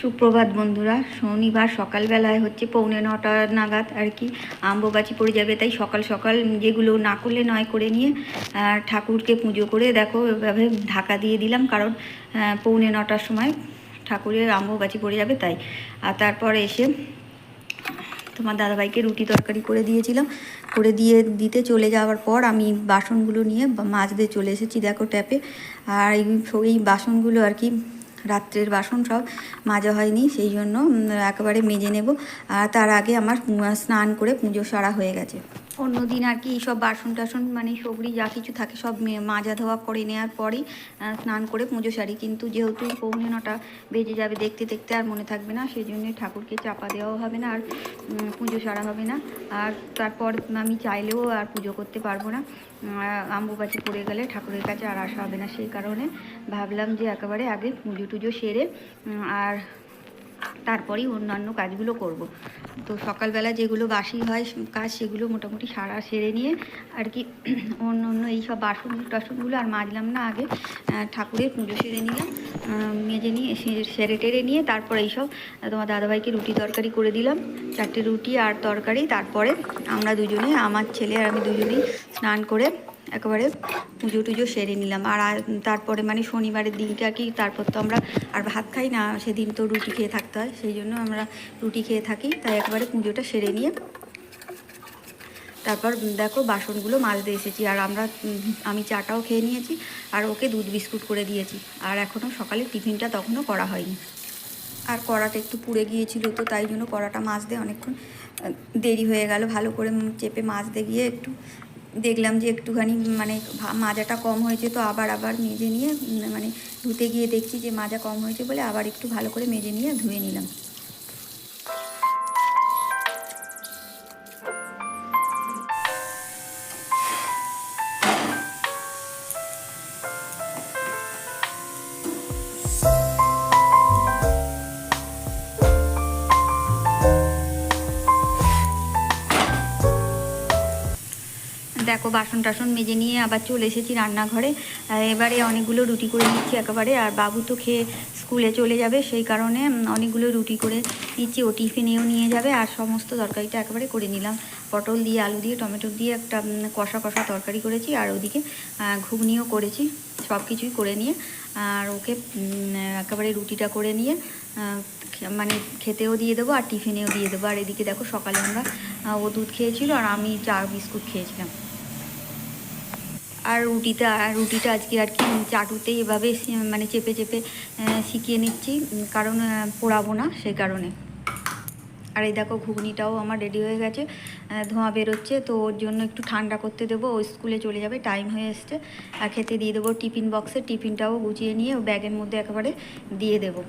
সুপ্রভাত বন্ধুরা, শনিবার সকালবেলায় হচ্ছে পৌনে নটা নাগাদ আর কি আম্ববাচি পড়ে যাবে, তাই সকাল সকাল যেগুলো না করলে নয় করে নিয়ে ঠাকুরকে পুজো করে দেখো, এভাবে ঢাকা দিয়ে দিলাম কারণ পৌনে নটার সময় ঠাকুরের আম্ববাচি পড়ে যাবে তাই। আর তারপর এসে তোমার দাদাভাইকে রুটি তরকারি করে দিয়েছিলাম, করে দিয়ে দিতে চলে যাওয়ার পর আমি বাসনগুলো নিয়ে বা- দিয়ে চলে এসেছি, দেখো ট্যাপে। আর এই বাসনগুলো আর কি রাত্রের বাসন সব মাজা হয়নি, সেই জন্য একেবারে মেজে নেব। আর তার আগে আমার স্নান করে পুজো সারা হয়ে গেছে। অন্যদিন আর কি সব বাসন টাসন মানে সবরি যা কিছু থাকে সব মাজা ধোয়া করে নেওয়ার পরেই স্নান করে পুজো সারি। কিন্তু যেহেতু পৌনে নটা বেজে যাবে দেখতে দেখতে আর মনে থাকবে না সেই জন্যে ঠাকুরকে চাপা দেওয়াও হবে না আর পুজো সারা হবে না। আর তারপর আমি চাইলেও আর পুজো করতে পারব না। আম্বুবাচি পড়ে গেলে ঠাকুরের কাছে আর আসা হবে না সেই কারণে। ভাবলাম যে একেবারে আগে পুজো টুজো সেরে আর তারপরেই অন্যান্য কাজগুলো করব। তো সকালবেলা যেগুলো বাসি হয় কাজ সেগুলো মোটামুটি সারা সেরে নিয়ে আর কি অন্য অন্য এইসব বাসন টাসনগুলো আর মাজলাম না আগে। ঠাকুরের পুজো সেরে নিলাম। মেজে নিয়ে সেরে টেরে নিয়ে তারপর এইসব তোমার দাদাভাইকে রুটি তরকারি করে দিলাম। চারটে রুটি আর তরকারি। তারপরে আমরা দুজনে, আমার ছেলে আর আমি দুজনেই স্নান করে একেবারে পুজো টুজো সেরে নিলাম। আর তারপরে মানে শনিবারের দিনটা কি, তারপর তো আমরা আর ভাত খাই না, সেদিন তো রুটি খেয়ে থাকতে হয়, সেই জন্য আমরা রুটি খেয়ে থাকি, তাই একবারে পুজোটা সেরে নিয়ে তারপর দেখো বাসনগুলো মাজতে এসেছি। আর আমরা, আমি চাটাও খেয়ে নিয়েছি, আর ওকে দুধ বিস্কুট করে দিয়েছি। আর এখনও সকালে টিফিনটা তখনও করা হয়নি। আর কড়াটা একটু পুড়ে গিয়েছিল তো, তাই জন্য কড়াটা মাজতে অনেকক্ষণ দেরি হয়ে গেল। ভালো করে চেপে মাজতে গিয়ে একটু দেখলাম যে একটুখানি মানে মাজাটা কম হয়েছে তো আবার আবার মেজে নিয়ে মানে ধুতে গিয়ে দেখছি যে মাজা কম হয়েছে বলে আবার একটু ভালো করে মেজে নিয়ে ধুয়ে নিলাম। দেখো, বাসন টাসন মেজে নিয়ে আবার চলে এসেছি রান্নাঘরে। এবারে অনেকগুলো রুটি করে নিচ্ছি একেবারে, আর বাবু তো খেয়ে স্কুলে চলে যাবে, সেই কারণে অনেকগুলো রুটি করে নিচ্ছি, ও টিফিনেও নিয়ে যাবে, আর সমস্ত তরকারিটা একেবারে করে নিলাম। পটল দিয়ে, আলু দিয়ে, টমেটো দিয়ে একটা কষা কষা তরকারি করেছি, আর ওদিকে ঘুগনিও করেছি সব কিছুই করে নিয়ে, আর ওকে একেবারে রুটিটা করে নিয়ে মানে খেতেও দিয়ে দেবো, আর টিফিনেও দিয়ে দেবো। আর এদিকে দেখো, সকালে আমরা ও দুধ খেয়েছিল, আর আমি চা, বিস্কুট খেয়েছিলাম। আর রুটিটা আর রুটিটা আজকে আর কি চাটুতে এভাবে মানে চেপে চেপে শিখিয়ে নিচ্ছি কারণ পোড়াবো না সেই কারণে। আর এই দেখো ঘুগনিটাও আমার রেডি হয়ে গেছে ধোঁয়া বেরোচ্ছে, তো ওর জন্য একটু ঠান্ডা করতে দেবো, ও স্কুলে চলে যাবে টাইম হয়ে এসছে, আর খেতে দিয়ে দেবো টিফিন বক্সে টিফিনটাও গুছিয়ে নিয়ে ও ব্যাগের মধ্যে একেবারে দিয়ে দেবো।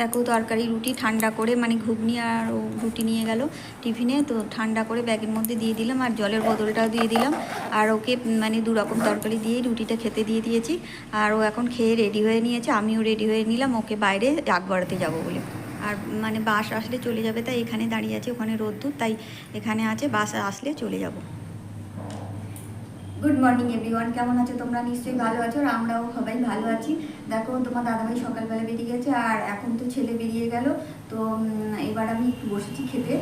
দেখো তরকারি, রুটি ঠান্ডা করে মানে ঘুগনি আর ও রুটি নিয়ে গেল টিফিনে, তো ঠান্ডা করে ব্যাগের মধ্যে দিয়ে দিলাম আর জলের বোতলটাও দিয়ে দিলাম। আর ওকে মানে দু রকম তরকারি দিয়ে রুটিটা খেতে দিয়ে দিয়েছি। আর ও এখন খেয়ে রেডি হয়ে নিয়েছে, আমিও রেডি হয়ে নিলাম, ওকে বাইরে আগ বাড়াতে যাব বলে। আর মানে বাস আসলে চলে যাবে, তাই এখানে দাঁড়িয়ে আছে, ওখানে রোদ্দুর, তাই এখানে আছে, বাস আসলে চলে যাব। গুড মর্নিং এভরিওয়ান কেমন আছো তোমরা? নিশ্চয়ই ভালো আছো, আর আমরাও সবাই ভালো আছি। দেখো, তোমার দাদাভাই সকালবেলা বেরিয়ে গেছে, আর এখন তো ছেলে বেরিয়ে গেল। তো এবার আমি একটু বসেছি খেতে।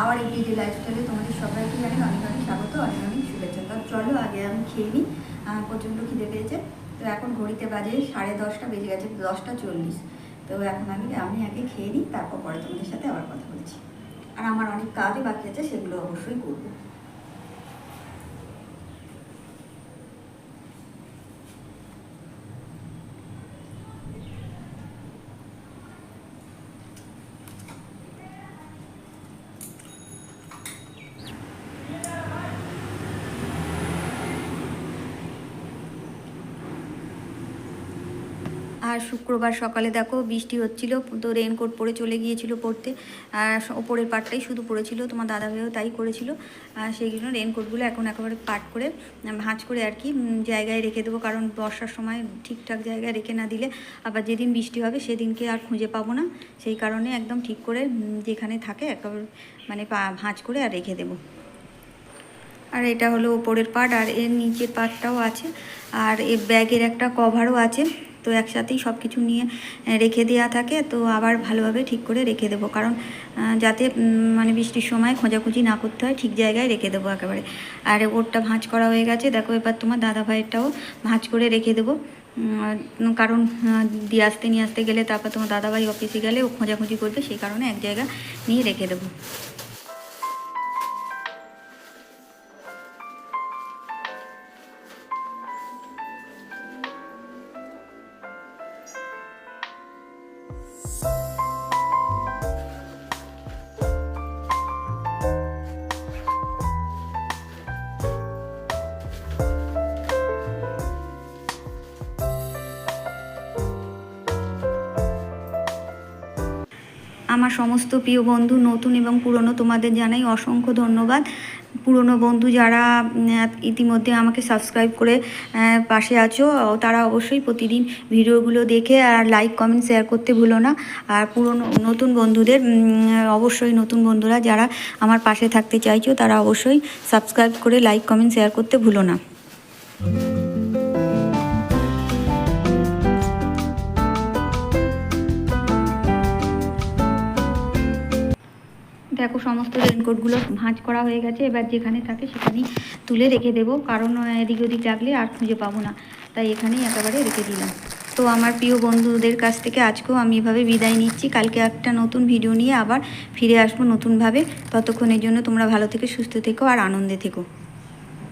আবার এভরিডে লাইফস্টাইলে তোমাদের সবাইকে জানি অনেক অনেক স্বাগত অনেক অনেক শুভেচ্ছা। তো চলো, আগে আমি খেয়ে নিই। প্রচণ্ড খিদে পেয়েছে। তো এখন ঘড়িতে বাজে সাড়ে দশটা, বেজে গেছে দশটা চল্লিশ। তো এখন আমি আমি আগে খেয়ে নিই, তারপর পরে তোমাদের সাথে আবার কথা বলছি। আর আমার অনেক কাজও বাকি আছে, সেগুলো অবশ্যই করব। আর শুক্রবার সকালে দেখো বৃষ্টি হচ্ছিল, তো রেনকোট পরে চলে গিয়েছিল পড়তে। আর ওপরের পাটটাই শুধু পড়েছিল, তোমার দাদা ভাইও তাই করেছিল। সেই জন্য রেনকোটগুলো এখন একেবারে পাট করে ভাঁজ করে আর কি জায়গায় রেখে দেবো। কারণ বর্ষার সময় ঠিকঠাক জায়গায় রেখে না দিলে আবার যেদিন বৃষ্টি হবে সেদিনকে আর খুঁজে পাবো না। সেই কারণে একদম ঠিক করে যেখানে থাকে একেবারে মানে ভাঁজ করে আর রেখে দেবো। আর এটা হলো ওপরের পার্ট আর এর নিচের পার্টটাও আছে। আর এর ব্যাগের একটা কভারও আছে। তো একসাথেই সব কিছু নিয়ে রেখে দেওয়া থাকে, তো আবার ভালোভাবে ঠিক করে রেখে দেবো। কারণ যাতে মানে বৃষ্টির সময় খোঁজাখুঁজি না করতে হয়, ঠিক জায়গায় রেখে দেবো একেবারে। আর ওরটা ভাঁজ করা হয়ে গেছে, দেখো এবার তোমার দাদা ভাইয়েরটাও ভাঁজ করে রেখে দেবো। কারণ দিয়ে আসতে, নিয়ে আসতে গেলে তারপর তোমার দাদাভাই অফিসে গেলে ও খোঁজাখুঁজি করবে, সেই কারণে এক জায়গা নিয়ে রেখে দেবো। আমার সমস্ত প্রিয় বন্ধু, নতুন এবং পুরনো তোমাদের জানাই অসংখ্য ধন্যবাদ। পুরনো বন্ধু যারা ইতিমধ্যে আমাকে সাবস্ক্রাইব করে পাশে আছো তারা অবশ্যই প্রতিদিন ভিডিওগুলো দেখে আর লাইক কমেন্ট শেয়ার করতে ভুলো না। আর পুরনো, নতুন বন্ধুদের অবশ্যই নতুন বন্ধুরা যারা আমার পাশে থাকতে চাইছো, তারা অবশ্যই সাবস্ক্রাইব করে লাইক কমেন্ট শেয়ার করতে ভুলো না। দেখো, সমস্ত রেনকোটগুলো ভাঁজ করা হয়ে গেছে। এবার যেখানে থাকে সেখানেই তুলে রেখে দেব। কারণ এদিক ওদিক লাগলে আর খুঁজে পাবো না। তাই এখানেই একেবারে রেখে দিলাম। তো আমার প্রিয় বন্ধুদের কাছ থেকে আজকেও আমি এভাবে বিদায় নিচ্ছি। কালকে একটা নতুন ভিডিও নিয়ে আবার ফিরে আসব নতুনভাবে। ততক্ষণের জন্য তোমরা ভালো থেকে সুস্থ থেকো আর আনন্দে থেকো।